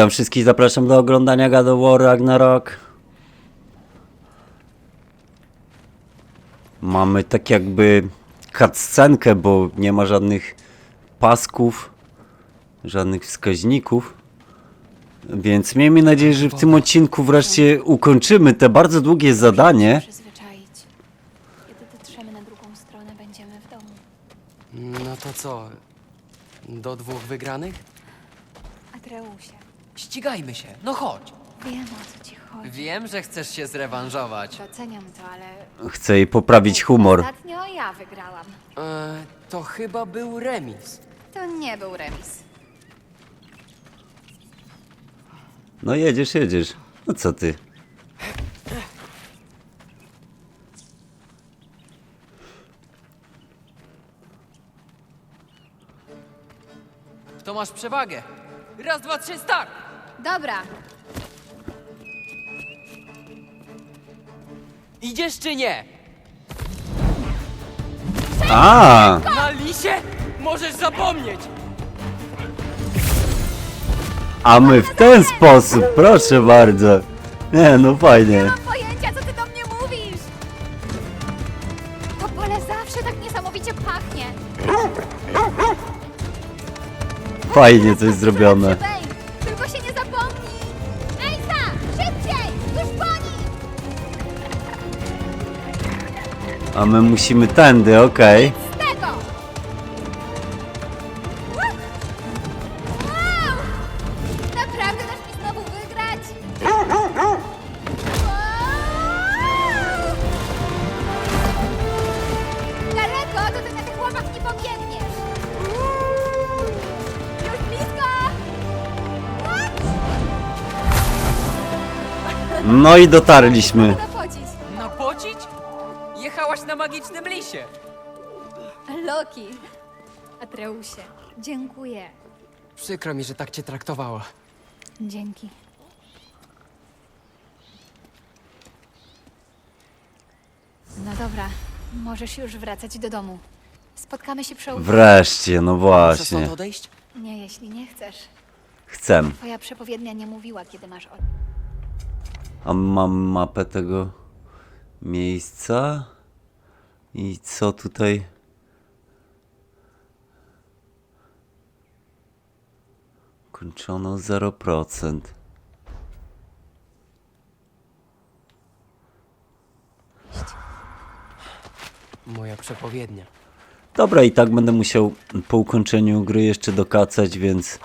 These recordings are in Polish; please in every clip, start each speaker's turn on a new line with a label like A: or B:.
A: Witam wszystkich, zapraszam do oglądania God of War Ragnarok. Mamy tak jakby cutscenkę, bo nie ma żadnych pasków, żadnych wskaźników. Więc miejmy nadzieję, że w tym odcinku wreszcie ukończymy te bardzo długie zadanie.
B: przyzwyczaić. Kiedy dotrzemy na drugą stronę, będziemy w domu.
C: No to co? Do dwóch wygranych?
B: Atreusie,
C: Ścigajmy się, no chodź.
B: wiem o co ci chodzi.
C: Wiem, że chcesz się zrewanżować.
B: Doceniam to, ale
A: Chcę jej poprawić humor.
B: ostatnio ja wygrałam.
C: E, to chyba był remis.
B: To nie był remis.
A: No jedziesz, jedziesz. No co ty?
C: To masz przewagę. Raz, dwa, trzy, start!
B: Dobra,
C: Idziesz czy nie?
A: A!
C: Na lisie? Możesz zapomnieć!
A: A my w ten sposób, proszę bardzo. Nie, no fajnie.
B: mam pojęcia, co ty do mnie mówisz! To pole zawsze tak niesamowicie pachnie.
A: Fajnie coś zrobione. A my musimy tędy, okej. No i dotarliśmy.
C: Na magicznym lisie.
B: Loki. Atreusie, dziękuję.
C: Przykro mi, że tak cię traktowała.
B: Dzięki. No dobra, możesz już wracać do domu. Spotkamy się przy ołtarzu.
A: Wreszcie, no
C: Muszę
A: właśnie.
C: stąd odejść?
B: Nie, jeśli nie chcesz.
A: Chcę.
B: Twoja przepowiednia nie mówiła, kiedy masz od...
A: A mam mapę tego miejsca. I co tutaj? Kończono 0%.
C: Moja przepowiednia.
A: Dobra, i tak będę musiał po ukończeniu gry jeszcze dokacać, więc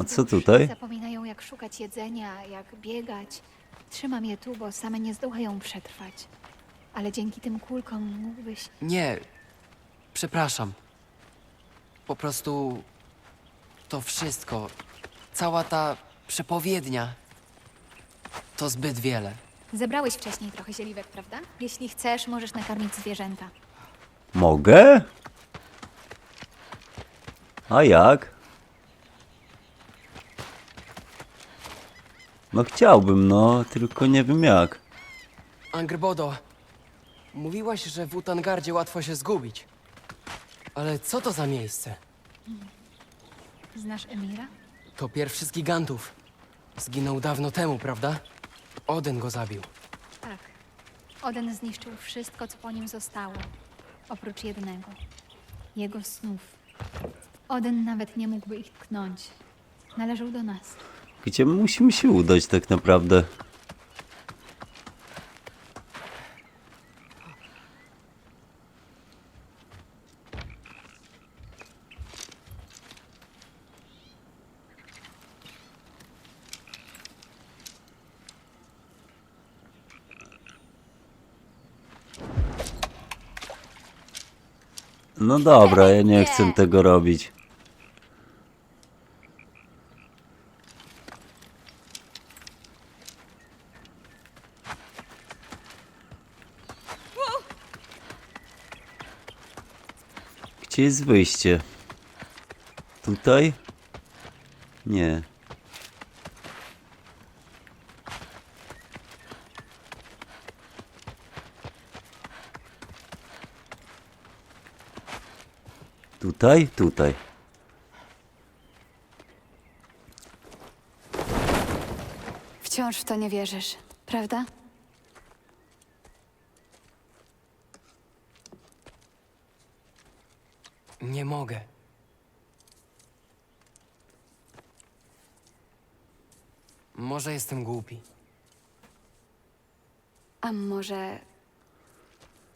A: A co tutaj?
B: Zapominają, jak szukać jedzenia, jak biegać. Trzymam je tu, bo same nie zdołają przetrwać. Ale dzięki tym kulkom mógłbyś...
C: Nie, przepraszam. Po prostu to wszystko, cała ta przepowiednia, to zbyt wiele.
B: Zebrałeś wcześniej trochę zieliwek, prawda? Jeśli chcesz, możesz nakarmić zwierzęta.
A: mogę? A jak? No chciałbym, no, tylko nie wiem jak.
C: Angrbodo, mówiłaś, że w Utangardzie łatwo się zgubić. Ale co to za miejsce?
B: Znasz Emira?
C: To pierwszy z gigantów. Zginął dawno temu, prawda? Oden go zabił.
B: Tak. Oden zniszczył wszystko, co po nim zostało. Oprócz jednego. Jego snów. Oden nawet nie mógłby ich tknąć. Należał do nas.
A: Gdzie my musimy się udać tak naprawdę? No dobra, ja nie chcę tego robić. gdzie jest wyjście? Tutaj? Nie. Tutaj? Tutaj.
B: Wciąż w to nie wierzysz, prawda?
C: Mogę. Może jestem głupi.
B: A może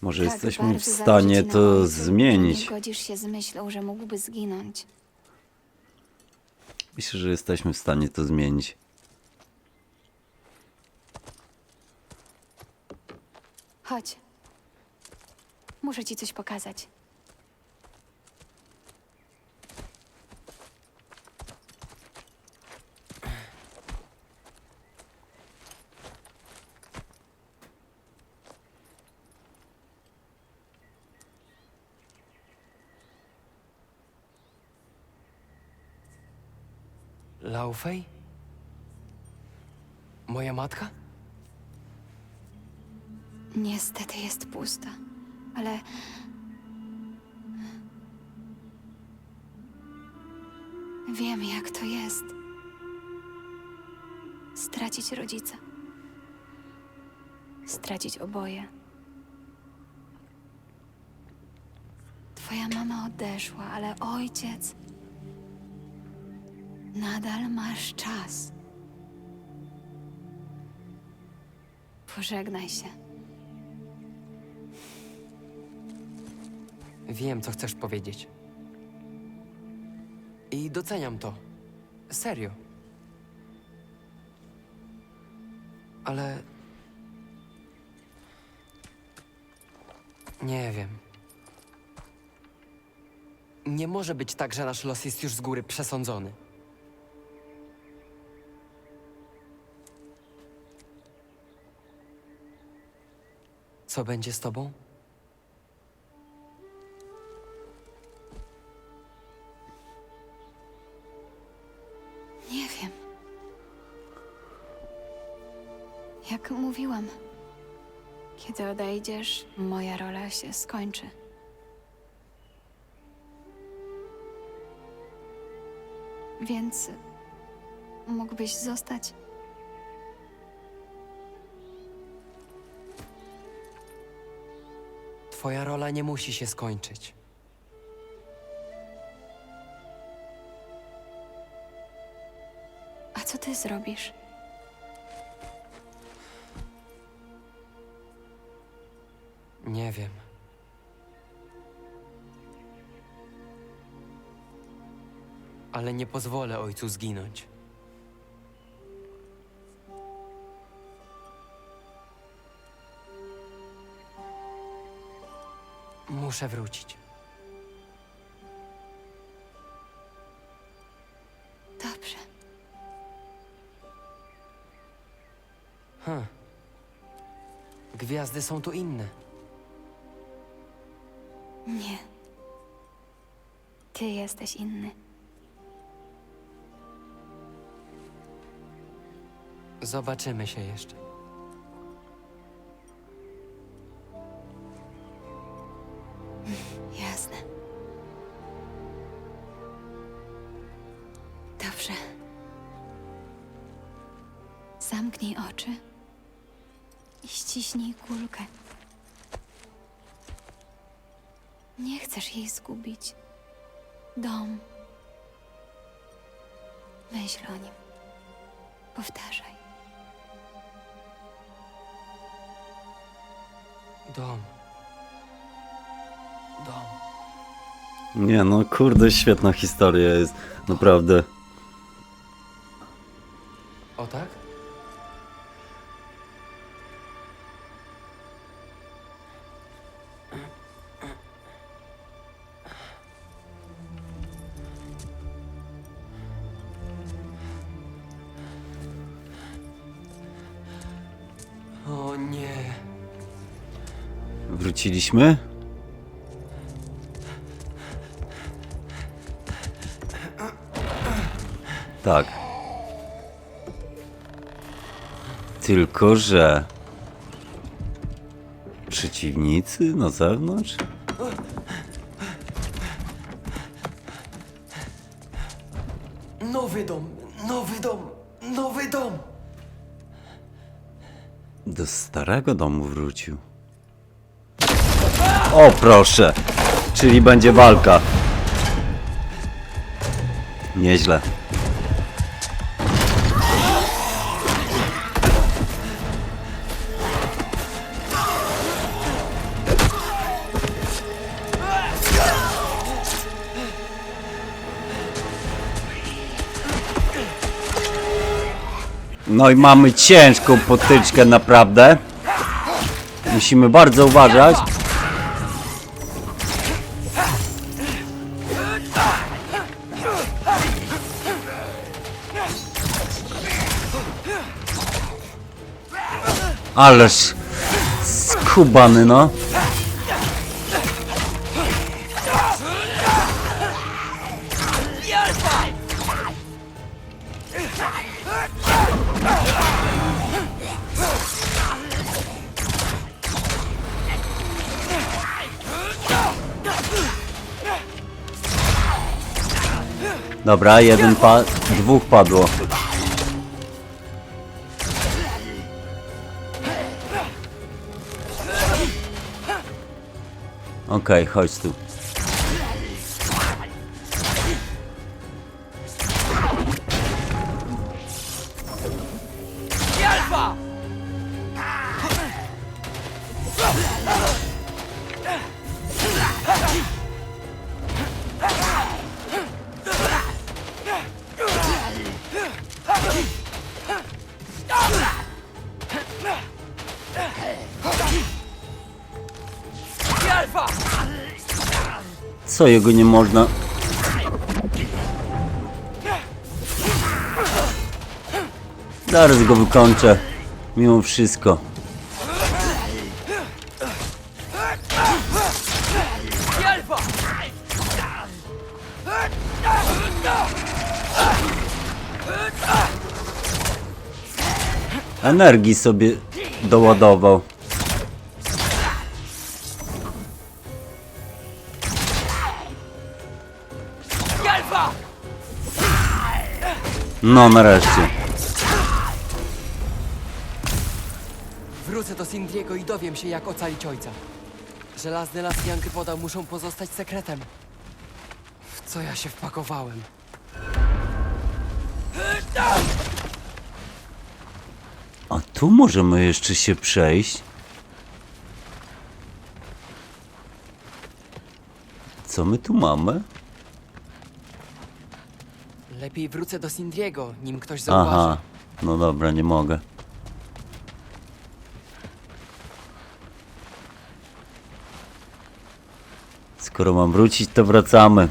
A: Może
B: tak
A: jesteśmy w
B: bardzo
A: stanie
B: zależy ci na
A: to
B: ojcu,
A: zmienić.
B: Nie godzisz się z myślą, że mógłby zginąć.
A: Myślę, że jesteśmy w stanie to zmienić.
B: Chodź. Muszę ci coś pokazać.
C: Moja matka?
B: Niestety jest pusta, ale. Wiem, jak to jest. Stracić rodzica. Stracić oboje. Twoja mama odeszła, ale ojciec. Nadal masz czas. Pożegnaj się.
C: Wiem, co chcesz powiedzieć. I doceniam to. Serio. Ale. Nie wiem. Nie może być tak, że nasz los jest już z góry przesądzony. Co będzie z tobą?
B: Nie wiem. Jak mówiłam, kiedy odejdziesz, moja rola się skończy. Więc mógłbyś zostać.
C: Twoja rola nie musi się skończyć.
B: A co ty zrobisz?
C: Nie wiem. Ale nie pozwolę ojcu zginąć. Muszę wrócić.
B: Dobrze.
C: Hm. Gwiazdy są tu inne.
B: Nie. Ty jesteś inny.
C: Zobaczymy się jeszcze.
B: Jej zgubić. Dom. Myśl o nim. Powtarzaj.
C: Dom. Dom.
A: Nie no, kurde, świetna historia jest. Naprawdę. Wróciliśmy? Tak. Tylko, że... Przeciwnicy na zewnątrz?
C: Nowy dom, nowy dom, nowy dom.
A: Do starego domu wrócił. O proszę! Czyli będzie walka. Nieźle. No i mamy ciężką potyczkę naprawdę. Musimy bardzo uważać. Ależ skubany no. Dobra, jeden pa... dwóch padło. Okej, chodź Co jego nie można? Zaraz go wykończę. Mimo wszystko. Energii sobie doładował. No nareszcie.
C: Wrócę do Sindriego i dowiem się, jak ocalić ojca. Żelazne las Jankrypoda muszą pozostać sekretem. W co ja się wpakowałem?
A: A tu możemy jeszcze się przejść. Co my tu mamy?
C: Lepiej wrócę do Sindriego, nim ktoś zauważy.
A: Aha. No dobra, nie mogę. Skoro mam wrócić, to wracamy.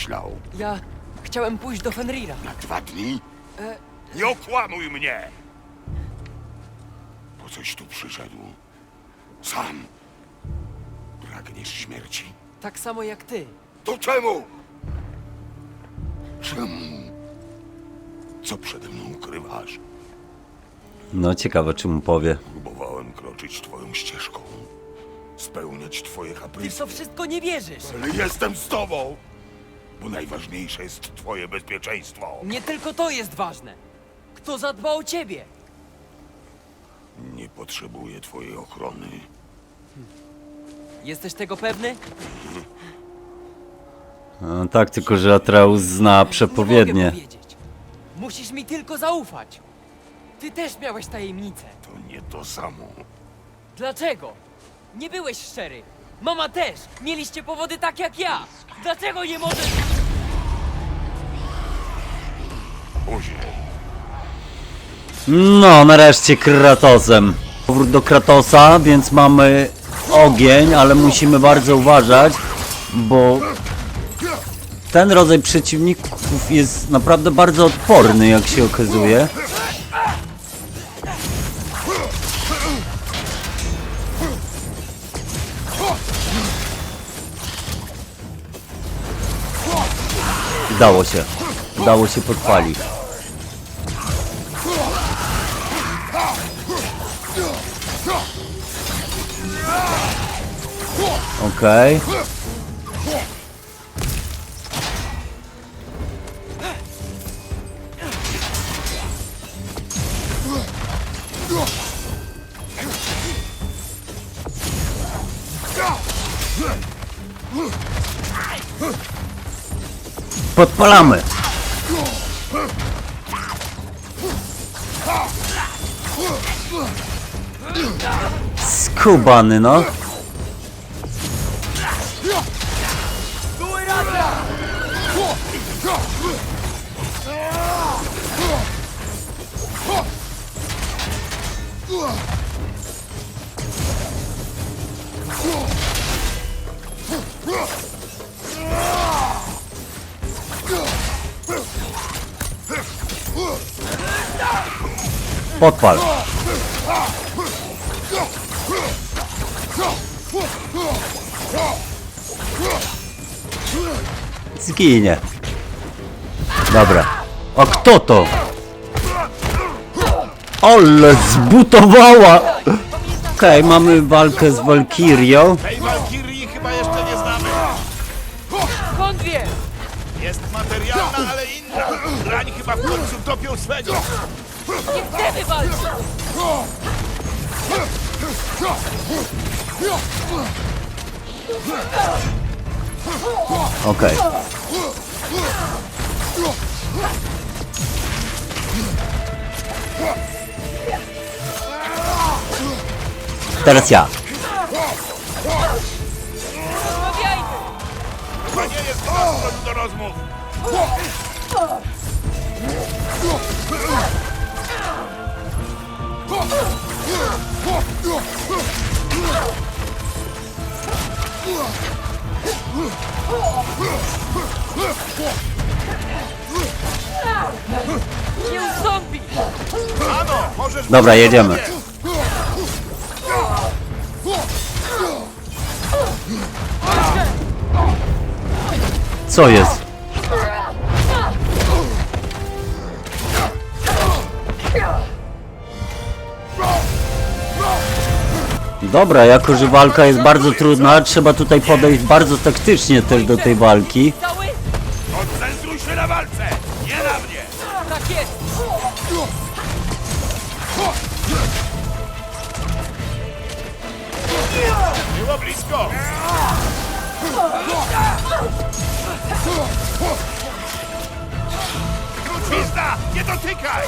D: Myślał.
C: Ja chciałem pójść do Fenrira.
D: Na dwa dni?
C: E,
D: Nie okłamuj mnie! Po coś tu przyszedł. Sam. Pragniesz śmierci.
C: tak samo jak ty.
D: To czemu? Czemu? Co przede mną ukrywasz?
A: No ciekawe, czy mu powie.
D: Próbowałem kroczyć twoją ścieżką. Spełniać twoje
C: Ty w
D: kaprysy.
C: to wszystko nie wierzysz.
D: Ale jestem z tobą! Bo najważniejsze jest twoje bezpieczeństwo.
C: Nie tylko to jest ważne. Kto zadba o ciebie?
D: Nie potrzebuję twojej ochrony.
C: Jesteś tego pewny?
A: No, tak, tylko że Atreus zna
C: Nie mogę
A: przepowiednie.
C: powiedzieć. Musisz mi tylko zaufać. Ty też miałeś tajemnicę.
D: To nie to samo.
C: Dlaczego? Nie byłeś szczery. Mama też. Mieliście powody tak jak ja. Dlaczego nie możesz...
A: No, nareszcie Kratosem. Powrót do Kratosa, więc mamy ogień, ale musimy bardzo uważać, bo ten rodzaj przeciwników jest naprawdę bardzo odporny, jak się okazuje. Udało się. udało się podpalić. Okej. Podpalamy! Skubany, no. Podpal. Zginie. Dobra. A kto to? Ale zbutowała! Okej, mamy walkę z Walkirią. Okej. Teraz ja.
D: Jest do rozmów.
A: Dobra, jedziemy. Co jest? Dobra, jako że walka jest bardzo trudna, trzeba tutaj podejść bardzo taktycznie też do tej walki.
D: Koncentruj się na walce, nie na mnie.
C: Tak jest!
D: Było blisko. Trucizna, nie dotykaj.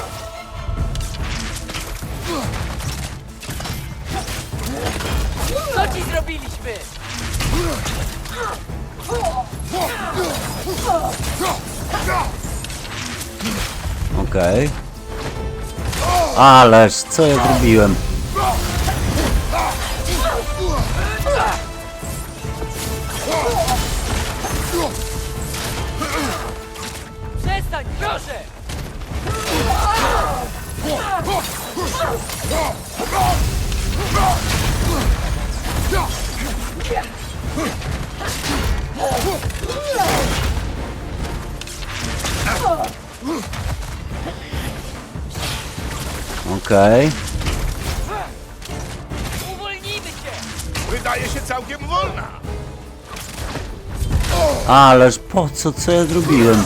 C: Co ci zrobiliśmy?
A: Okej. Ależ, co ja zrobiłem?
C: Przestań, proszę!
A: Okej.
C: Uwolnijmy się!
D: Wydaje się całkiem wolna.
A: Ależ po co, co ja zrobiłem?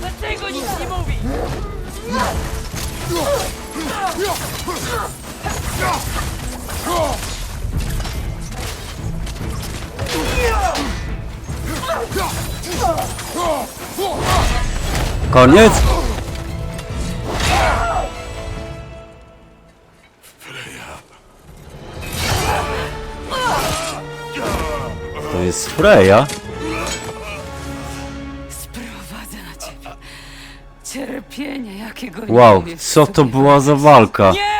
C: Dlaczego nic nie?
A: Koniec? Freya?
E: Sprowadzę na ciebie cierpienie, jakiego
A: Wow,
E: nie umiesz
A: co to
E: sobie
A: była za walka?
D: Nie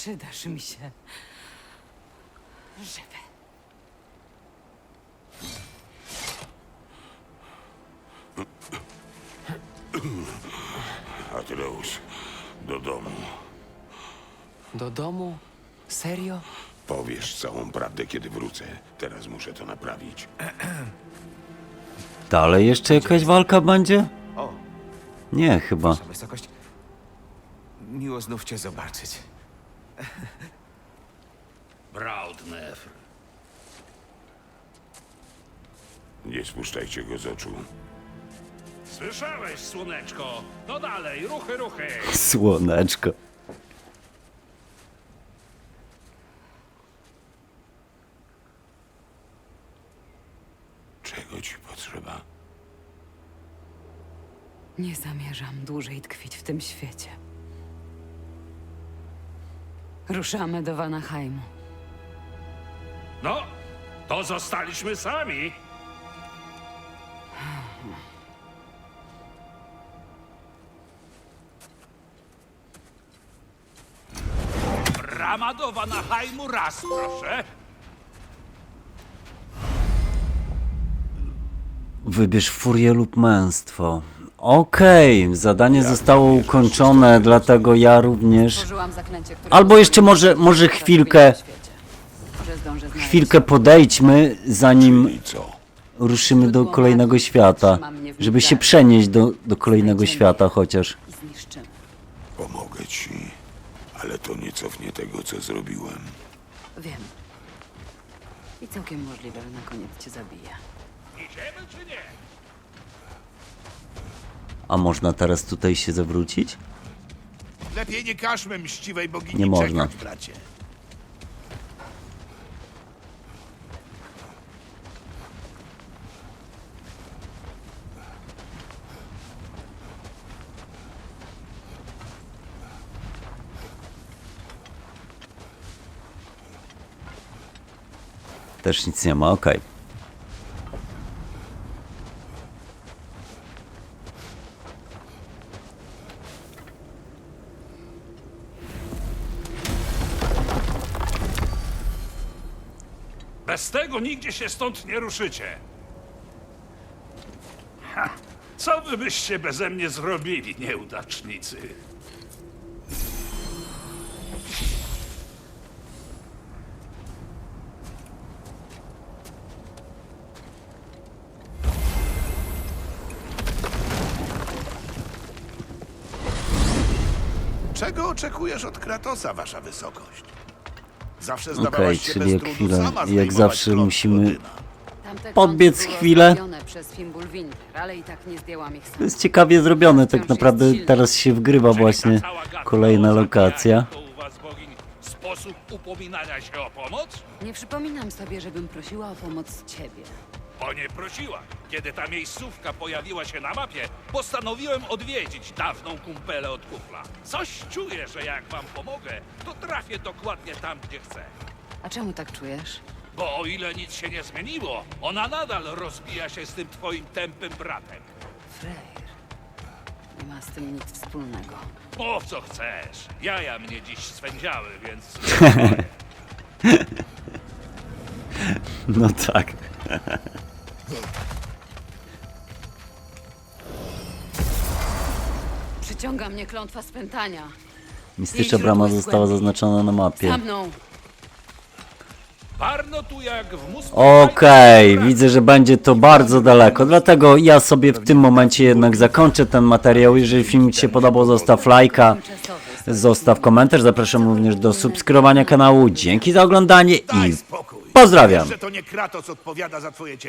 E: przydasz mi się żywy.
D: Atreus, do domu.
C: Do domu? Serio?
D: Powiesz całą prawdę, kiedy wrócę. Teraz muszę to naprawić.
A: Dalej jeszcze jakaś walka będzie?
F: O,
A: Nie, chyba.
F: wasza wysokość. Miło znów cię zobaczyć.
G: Braudnefr.
D: Nie spuszczajcie go z oczu.
G: Słyszałeś, słoneczko? No dalej, ruchy, ruchy.
A: Słoneczko.
D: Czego ci potrzeba?
E: Nie zamierzam dłużej tkwić w tym świecie. Ruszamy do Vanaheimu.
G: No, to zostaliśmy sami. Brama do Vanaheimu raz, proszę.
A: Wybierz furię lub męstwo. Okej, zadanie zostało ukończone, dlatego ja również.
E: Tworzyłam zaklęcie, które
A: Albo jeszcze może, może chwilkę, chwilkę podejdźmy, zanim
D: I co?
A: ruszymy do kolejnego świata. Żeby się przenieść do, do kolejnego świata chociaż.
E: i zniszczymy.
D: Pomogę ci, ale to nie cofnie tego, co zrobiłem.
E: Wiem. I całkiem możliwe, że na koniec cię zabije.
G: Idziemy czy nie?
A: A można teraz tutaj się zawrócić?
D: Lepiej nie każmy mściwej bogini
A: Nie można.
D: czekać, bracie.
A: Też nic nie ma, okej.
G: Tego nigdzie się stąd nie ruszycie. Ha, co wy byście beze mnie zrobili, nieudacznicy?
D: Czego oczekujesz od Kratosa, wasza wysokość? Zawsze
A: Okej,
D: zdawałaś się
A: czyli
D: bez
A: jak
D: trudu
A: chwilę,
D: sama
A: jak
D: zdejmować
A: zawsze musimy-.
E: Tamte
A: Podbiec
E: klątwy były
A: chwilę.
E: rozstawione przez Fimbulwinter, ale i tak nie zdjęłam ich
A: To
E: sama.
A: jest ciekawie zrobione, tak naprawdę teraz się wgrywa właśnie
G: Czyli ta cała gadka
A: kolejna lokacja.
G: zabijaniu To u was bogiń sposób upominania się o pomoc?
E: Nie przypominam sobie, żebym prosiła o pomoc ciebie.
G: Bo nie prosiła. Kiedy ta miejscówka pojawiła się na mapie, postanowiłem odwiedzić dawną kumpelę od kufla. Coś czuję, że jak wam pomogę, to trafię dokładnie tam, gdzie chcę.
E: A czemu tak czujesz?
G: Bo o ile nic się nie zmieniło, ona nadal rozbija się z tym twoim tępym bratem.
E: Freyr. Nie ma z tym nic wspólnego.
G: Mów co chcesz. Jaja mnie dziś swędziały, więc...
A: No tak.
E: Ściąga mnie klątwa spętania.
A: Mistyczna brama została zaznaczona na mapie.
E: Za mną!
G: Parno tu jak w mus...
A: Okej, widzę, że będzie to bardzo daleko, dlatego ja sobie w tym momencie jednak zakończę ten materiał. Jeżeli film Ci się podobał, zostaw lajka, zostaw komentarz, zapraszam również do subskrybowania kanału. Dzięki za oglądanie
D: Daj
A: i
D: spokój.
A: pozdrawiam.
D: Wiesz, że to nie Kratos odpowiada za twoje ciele.